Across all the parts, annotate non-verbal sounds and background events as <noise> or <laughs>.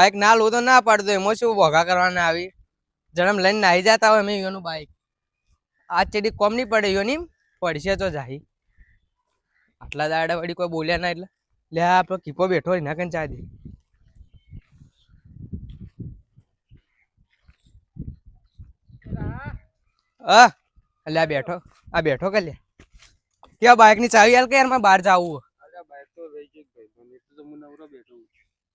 Bike ના લો તો ના પાડતો એમાં શું ભોગા કરવાના આવી? જન્મ લઈને નાહી જતા હોય અમે યોનું બાઇક આ ચેડી કોમ નહીં પડે યોની? પડશે તો જાહી. આટલા દાડા વળી કોઈ બોલ્યા ના એટલે. લે આપણો કીપો બેઠો હોય ના કઈ ચા દે. હા આ બેઠો. આ બેઠો કે લે? કે બાઇકની ચાવી હાલ કે યાર મારે બહાર જવું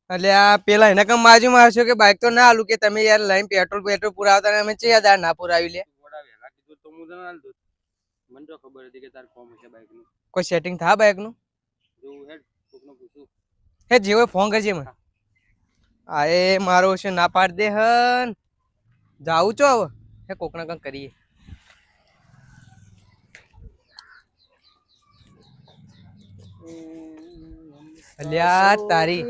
એટલે આ પેલા એને કમ બાજુ મારશો કે બાઇક તો ના આલું કે તમે યાર લઈને પેટ્રોલ પેટ્રોલ પુરાવતા અમે છે યાર ના પુરાવી લે. નું કોઈ સેટિંગ થા બાઇકનું? હે, જેવો ફોન કરજે મને. આ એ મારો છે, ના પાડ દે હન. જાઉં છો હવે. હે, કોકના કંઈક કરીએ. અલ્યા, તારી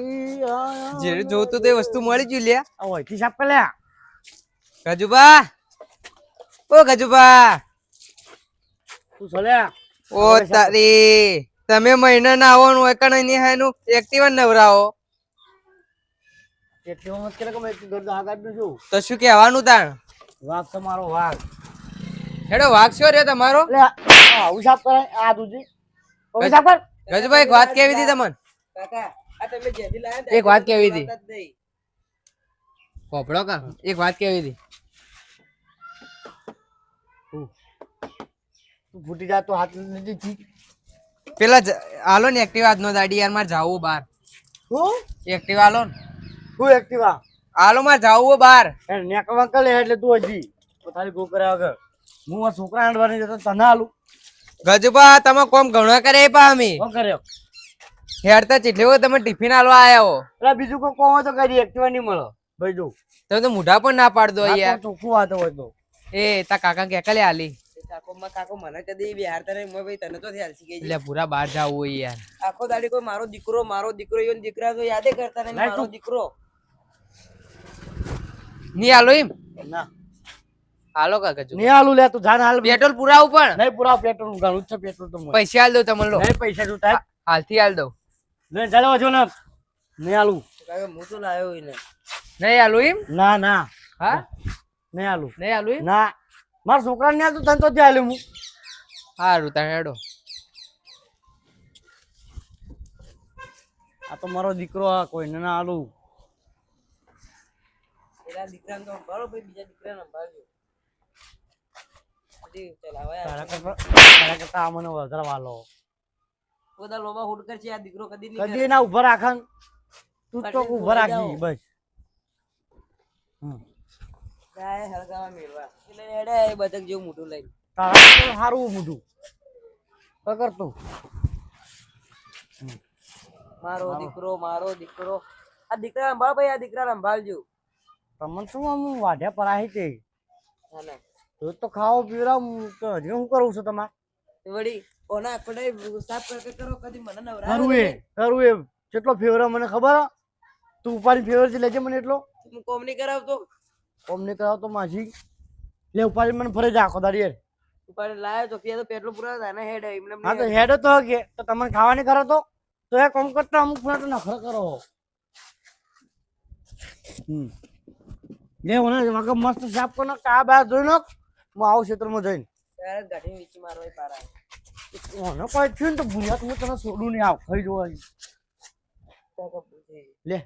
જે જોતું તે વસ્તુ મળી ગયું લ્યા. ઓયથી સાપ પેલ્યા ગજુબા ઓ ગજુબા તું સોલ્યા ઓ તારી. તમે મહિના ના આવો હોય કણ નહીં હાયનું એક્ટિવા નવરાવો. એટલી મત કરે કે મેં ઘર આગળનું છું. તો શું કહેવાનું તાણ? વાઘ તમારો વાઘ. હેડો વાઘ છો રે તમારો? આવું સાફ કરાય આ દુજી ઓકે સાફ કર ગજુભાઈ એક વાત કેવી હતી તમને? એક વાત કેવી હતી? પોપડો કા? એક વાત કેવી હતી? ફૂટી જાતો હાથ નથી પેલા આલો ને એક્ટિવા આજનો દાડી યાર માર જાવું બાર હું? એક્ટિવા આલો ને. હું એક્ટિવા આલો મારે જાવું બાર એ નેકવા એટલે તું હજી. પોતાની ગોકરા કર્યા વગર હું આ છોકરા આંડવાની જતો તને આલું ગજુબા તમે કોમ ઘણો કરે પા અમે કોમ કર્યો? હેડતા ચીટલી વખત તમે ટિફિન આલવા આયા હો. એટલે બીજું કોઈ કહો તો કરી એક્ટિવા નહીં મળો. ભાઈ જો. તમે તો મુઢા પણ ના પાડ દો આ યાર. તો ચોખ્ખું વાતો હોય તો. એ તા કાકા કે કલે આલી કાકો મને કદી બિહારતા નહીં મેં ભાઈ તને તો એટલે પૂરા બહાર જાવું હોય યાર. આખો દાડી કોઈ મારો દીકરો મારો દીકરો ઈવન દીકરા તો યાદે કરતા નહીં મારો દીકરો. ની આલો એમ? ના. આલો કા ગજુ નહીં આલું લે તું જાન હાલ. પેટ્રોલ પુરાવું પણ. નહીં પૂરા પેટ્રોલ ઘણું છે પેટ્રોલ તો પૈસા આલ દો તમને લો. નહીં પૈસા તું થાય હાલથી આલ દઉં. લઈને ચાલો છો ને. નહીં આલું. હું તો લાવ્યો એને. નહીં આલું એમ? ના ના. હા? નહીં આલું. નહીં આલું ના. મારા છોકરાને આલતું તને તો ત્યાં આલ્યું હું. સારું તને હેડો. આ તો મારો દીકરો આ કોઈને ના આલું. પેલા દીકરાને તો સંભાળો ભાઈ બીજા દીકરાને તારા કરતા આ મને વધારે વાલો. બધા લોબા હુડકર છે આ દીકરો કદી નહીં કદી ના ઊભા રાખન તું તો ઊભા રાખી બસ. કાંઈ હળગાવા મેળવા. એટલે એડે એ બતક જેવું મોટું લઈ તારા સારું મોઢું. પકડ તું. મારો દીકરો મારો દીકરો. આ દીકરા સંભાળ ભાઈ આ દીકરા સંભાળજો તમને શું આમ વાઢ્યા પરાહી તે? તો તો ખાવો પીવડાવ હજી હું કરું છું તમારે? વળી? ઓના આખોડા સાફ કર કર કદી મને નવરા કરું એ કરું એ કેટલો ફેવર મને ખબર? તું ઉપાડી ફેવર લેજે મને એટલો. હું કોમ નહીં કરાવતો. કોમ ને કરાવતો માસી લે ઉપાડી મને ફરે જા આખો દાડી યાર ઉપાડે લાયો તો ફિયા તો પેટ્રોલ પૂરા થાય ને હેડ એમને હા તો હેડો. તો કે તો તમને ખાવાની કરો તો તો એ કોમ કરતા અમુક તો નખરો કરો. હમ. લે ઓને મસ્ત સાફ કરો કા બા જોઈ નાખ. હું આવું ક્ષેત્રમાં જઈને. ત્યારે પારા. ઓને કોઈ થયું ને તો ભૂલ્યા તો તને છોડું નહીં આવ ખાઈ જોવા લે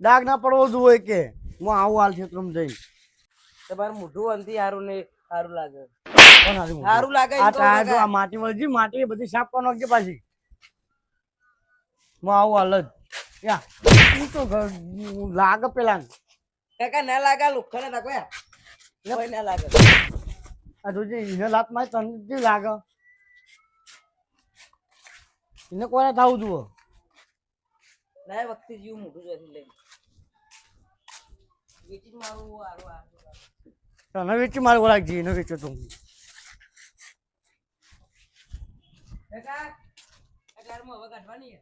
ડાઘ ના પડવો જોઈએ કે? હું આવું હાલ ક્ષેત્રમાં જઈને. તમારું મોઢું અંતિ સારું નહીં સારું લાગે. હારી લાગે આ ટાયર જો. આ માટી વળજી માટી બધી સાફ કરવાનો કે પાછી? હું આવું હાલ જ. યા તું તો લાગે પેલા કાકા ના લાગે લુખ્ખાને નાખો યાર. કોઈ ના લાગે. આ જોજે એને લાત મારી તને જે લાગે. એને કોને થાવું જુઓ? ના વખતે જીવ મોટું જોઈથી લઈને. વેચી જ મારું આરો આરો તને વેચી મારે ઓળખજી એને વેચો તો. કાકા હવે કાઢવાની છે.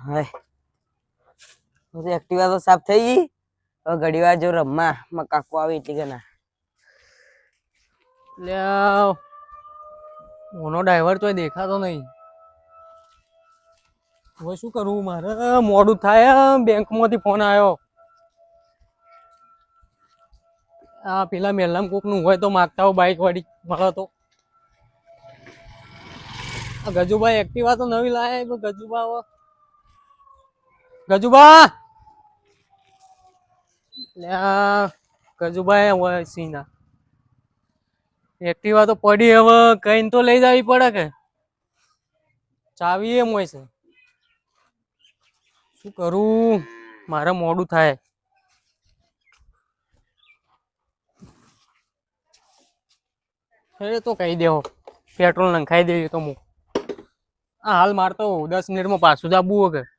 હાય. એક્ટિવા તો સાફ થઈ ગઈ. હવે ઘડી વાર જો રમવા માં કાકુ આવે એટલી કે ના લ્યાવ મોનો ડ્રાઈવર તો દેખાતો નહીં. હવે શું કરવું મારે મોડું થાય બેંકમાંથી ફોન આવ્યો. આ પેલા મેલામ કોકનું હોય તો માગતા હોય બાઈક વાળી. મળે તો. ગજુભાઈ એક્ટિવા તો નવી લાયા પણ ગજુબા ગજુબા ગજુભાઈ હોય સીના. એક્ટિવા તો પડી હવે કઈ તો લઈ જવી પડે કે. ચાવી એમ હોય છે. શું કરું? મારે મોડું થાય. અરે તો કહી દેવો પેટ્રોલ નંખાઈ દેવી તો હું હાલ મારતો દસ મિનિટમાં પાછું જ આવવું વગર. હે,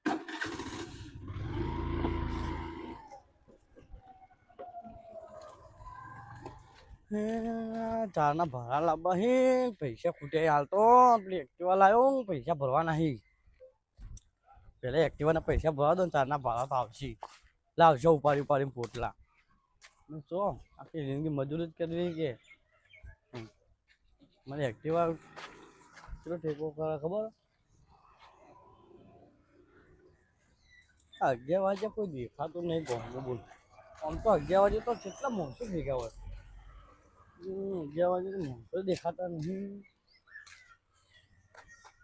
ચારના ભરા લાવવા હે. પૈસા ખૂટે હાલ તો પેલી એક્ટિવા લાવ્યો પૈસા ભરવા નહીં. પેલા એક્ટિવાના પૈસા ભરવા દો ને ચારના ભાડા તો આવશે. લાવજો ઉપાડી ઉપાડીને પોટલા. શું આખી જિંદગી મજૂરી જ કરી કે. મને એક્ટિવા કેટલો ટેકો કરે ખબર? અગિયાર વાગે કોઈ દેખાતું નહીં ગોંગો બોલ. આમ તો અગિયાર વાગે તો કેટલા મોસમ ભેગા હોય. અગિયાર વાગે તો માણસો દેખાતા નહીં.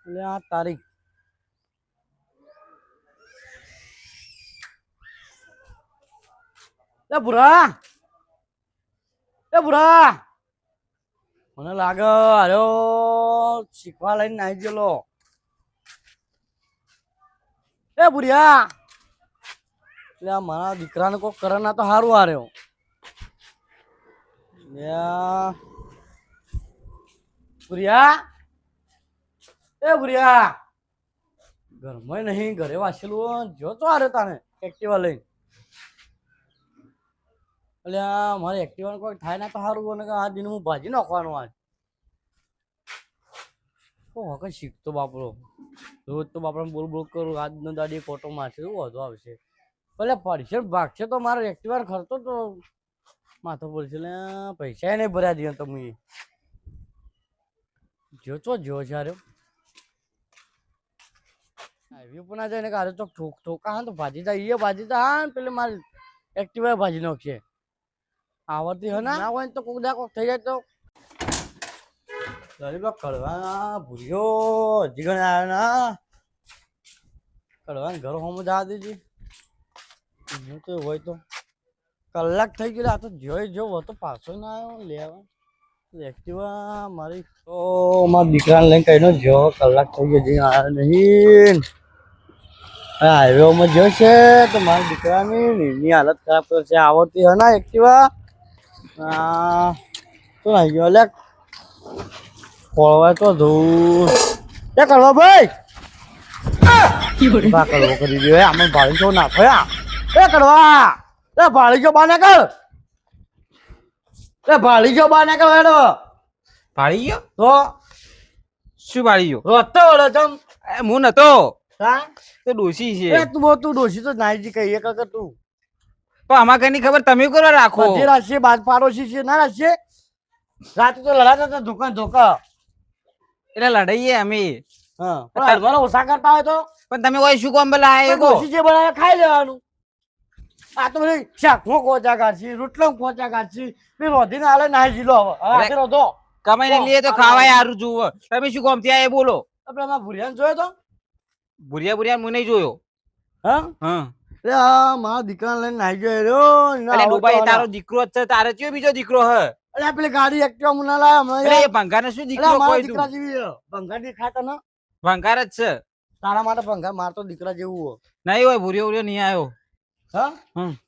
એટલે આ તારીખ. એ ભૂરા! એ ભૂરા! મને લાગે અરે શીખવા લઈને નાઈ ગયેલો. એ ભૂરિયા! એટલે આ મારા દીકરાને કોક કરે ના તો સારું આ લ્યા. ભૂરિયા એ ભુરિયા ઘરમાં નહીં, ઘરે વાંચેલું જો તો હારે તાને એક્ટિવા લઈને. એટલે મારે એક્ટિવા કોઈ થાય ના તો સારું કે આ દિન હું ભાજી નાખવાનું આજ. ઓ વખત શીખતો બાપરો રોજ તો બાપરાને બોલ બોલ કરું આજનો દાડી ફોટો મારશે, શું વધુ આવશે? ભલે પડશે ભાગશે તો મારો એક્ટિવા ખર્ચો તો માથો બોલશે ને પૈસા નહીં ભર્યા દે તમે જો ચો જો છે હારે પણ ના જાય ને કારે તો ઠોક ઠોકા. હા તો ભાજી જાય એ ભાજી જાય હા પેલે મારે એક્ટિવા ભાજી નાખશે. આવડતી હે ના? હોય તો કોક દા કોક થઈ જાય તો. ગરીબા કડવાના ભૂલ્યો હજી ઘણે આવ્યો ના કડવા ઘર હોમ જવા દેજે હું તો હોય તો. કલાક થઈ ગયો આ તો જોઈ જો તો પાછો ના આવ્યો. લેવા એક્ટિવા મારી. તો મારા દીકરાને લઈને કહીનો જો કલાક થઈ ગયો. જઈને આવ્યો નહીં. હાઈવેમાં જો છે તો મારા દીકરાની નીની હાલત ખરાબ કરશે આવડતી હોય ના એક્ટિવા આ તો નાઈ ગયો લે. ખોળવાય તો ધૂળ. એ કરવા ભાઈ. <laughs> કરી દે. આમાં ભાળી જો ના થયા એ કરવા એ ભાળી જો બા ના કર એ ભાળી જો બા ના કર હેડો. ભાળી ગયો? તો? શું ભાળી ગયો? રોતો વળો એ હું નતો. હા? તો એ છે. તું બહુ તું ડોશી તો નાઈજી કહીએ કાકા તું. તો આમાં કઈ ખબર? તમે કરવા રાખો. જે રાશિ બાદ પાડોશી છે ના રાશિ રાતે તો લડાતા હતા ધોકા ધોકા. એટલે લડાઈએ અમે. હા પણ ઓછા કરતા હોય તો? પણ તમે કોઈ શું કોમ બોલા પણ ડોશી જે બનાવે ખાઈ લેવાનું. આ તો શાકમાં કોચા કાઢશી રોટલો કોચા કાઢશી બી રોધીને હાલે નાહી જીલો હવે. હવે અરે. રોધો કમાઈને લઈએ તો ખાવાય સારું જુઓ. તમે શું કામ ત્યાં એ બોલો. આપણે આમાં ભૂરિયાને જોયો તો? ભૂરિયા ભૂરિયા મને જોયો. હા? હા. રે આ મારા દીકરાને લઈને નાહી ગયો રો અરે ડુબાઈ તારો દીકરો જ છે તારે કયો બીજો દીકરો હે? અરે આ પેલી ગાડી એક્ટિવા મુના લાયા હમણાં એટલે યાર. શું દીકરો આ કોઈ દીકરા જેવી. ભંગારની ખાતા ને. ભંગાર જ છે. તારા માટે ભંગાર માર તો દીકરા જેવું હોય. નહીં હોય ભૂર્યો ભૂરિયો નહીં આવ્યો. હા?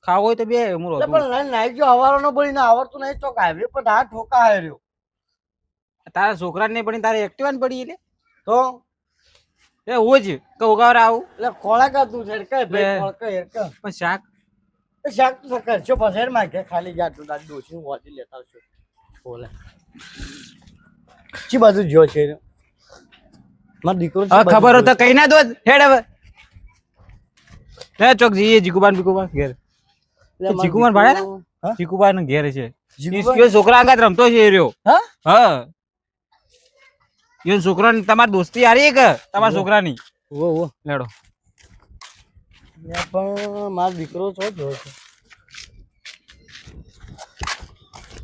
ખાવો હોય તો બે હું પણ નાઈ ગયો હવારો નો ના આવડતું નહીં ચોક હાઈવે પર આ ઠોકા હાર્યો. તારા છોકરાને નહીં પડી તારે એક્ટિવા પડી એટલે? તો? એ ઓજ કે ઉગાવર આવું. એટલે ખોળા કા તું હેરકા ભાઈ લે. ખોળકા હેરકા પણ શાક? શાક તો કરશો પછી માં કે ખાલી જા તું તારી ડોસી વાટી લેતા આવશો. બોલે. ચી બાજુ જો છે? મારો દીકરો ખબર હોય તો કઈ ના દો હેડ હવે. હે ચોક જઈએ જીકુબાન બીકુબાન ઘેર. જીકુબાન મારો ભાડે? ને? દીકરો- જીકુબાન ઘેર છે? છોકરા આગળ રમતો છે રહ્યો. હા? હા. યો છોકરા તમારી દોસ્તી હારી કે તમારા છોકરાની? ઓ ઓ લેડો. પણ મારો દીકરો છો જો છે.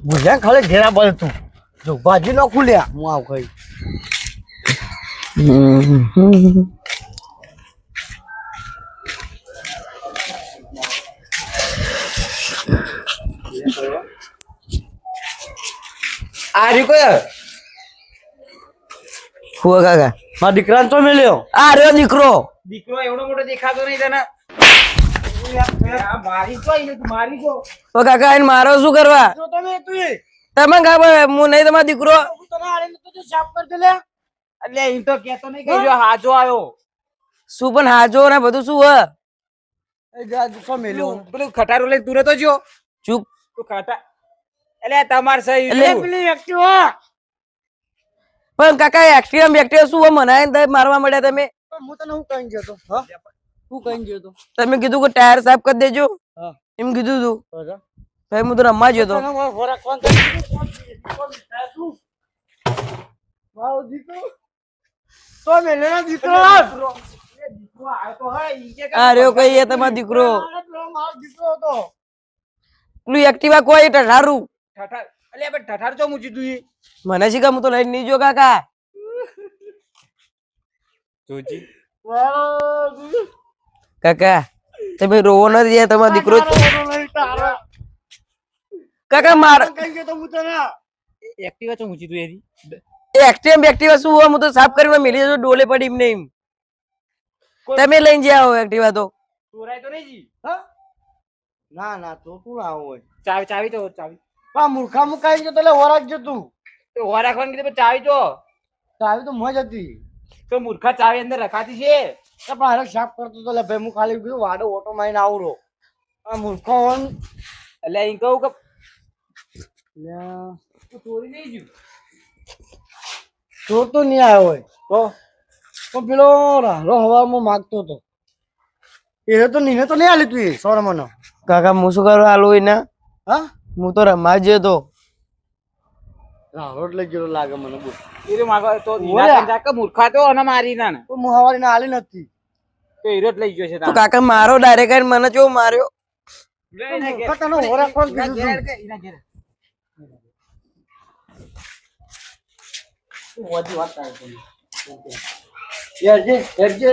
ભૂલ્યા ખાલી ઘેરા બોલ તું. જો ભાજી નો ખુલ્યા. હું આવ ખાઈ. આ રીકો ફુવા કાકા. મારા દીકરાને તો મેલ્યો. આ રહ્યો દીકરો. દીકરો એવડો મોટો દેખાતો નહીં તને. આ મારી તો એને તું મારી તો ઓ કાકા એને મારો શું કરવા? તો તમે તું એ. તમે ખબર હું નહીં તમારો દીકરો. તો તું એટલે એમ તો કેતો નહીં કે હાજો આવ્યો. શું પણ હાજો ને બધું શું હ એ ખટારું લઈને તું નતો જો ચૂપ. તું ખાટા એટલે તમાર સહી એટલે પેલી એક્ટિવા પણ કાકા એક્ટિવા એક્ટિવા શું હ મને મારવા મળ્યા તમે. હું તને હું કહીને જતો હા? હું કહીને જતો તમે કીધું કે ટાયર સાફ કરી દેજો. હા. એમ કીધું તું. ભાઈ હું તો રમવા ગયો તો. તને મારો ખોરાક કોણ કરી દીધું? કોણ દીધું? તું? મારો દીકરો. આ રહ્યો કઈ તમારો હતો. પેલું એક્ટિવા કોઈ ઠઠારું ઠઠાર પણ ઠઠાર ચો મૂકી તું ઈ? મને શીખા હું તો લઈને નહીં જો કાકા. મારો કાકા તમે રોવો નથી યાર તમારો દીકરો. કાકા માર કઈ ગયો તો હું તને? એક્ટિવા ચો મૂકી તું એની એક્ટિવા એક્ટિવા શું હોય? હું તો સાફ કરીને મેલી જજો ડોલે પડી એમ. નહીં તમે લઈને જ્યાં હો એક્ટિવા તો. ચોરાય તો નહીં જી. હા? ના ના તો તું ના હોય? ચાવી ચાવી તો ચાવી. આ મૂર્ખા મુકાઈ ગયો તો એટલે વરાગ જો તું. તો રાખવાનું કીધું ચાવી તો. ચાવી તો મજ હતી. તો મૂર્ખા ચાવી અંદર રખાતી છે. તો પણ હારે સાફ કરતો તો એટલે ભાઈ હું ખાલી કીધું વાડો ઓટો મારીને આવરો આ મૂર્ખો હોન. એટલે અહીં કહું કે તું ચોરી નહીં જ્યું ચોર તો નહીં આવ્યો હોય. તો? પણ પેલો રાહરો હવામાં માગતો હતો. એ તો નીને તો નહીં આલી તું એ સોર મને કાકા હું શું કરવા આલું ના હા? હું તો રમવા જ તો લઈ લાગે મને બોલ હીરો માગો તો ઓલે. ઈના કરીને જા કે મૂર્ખા તો અને મારી ના ને. હું હવારી ને આલી નથી. તો હીરો લઈ ગયો છે તો કાકા મારો ડાયરેક્ટ મને કેવું માર્યો. તને હોરા કોણ કીધું તું? તું વાત કરે છે. યાર જે યાર જે.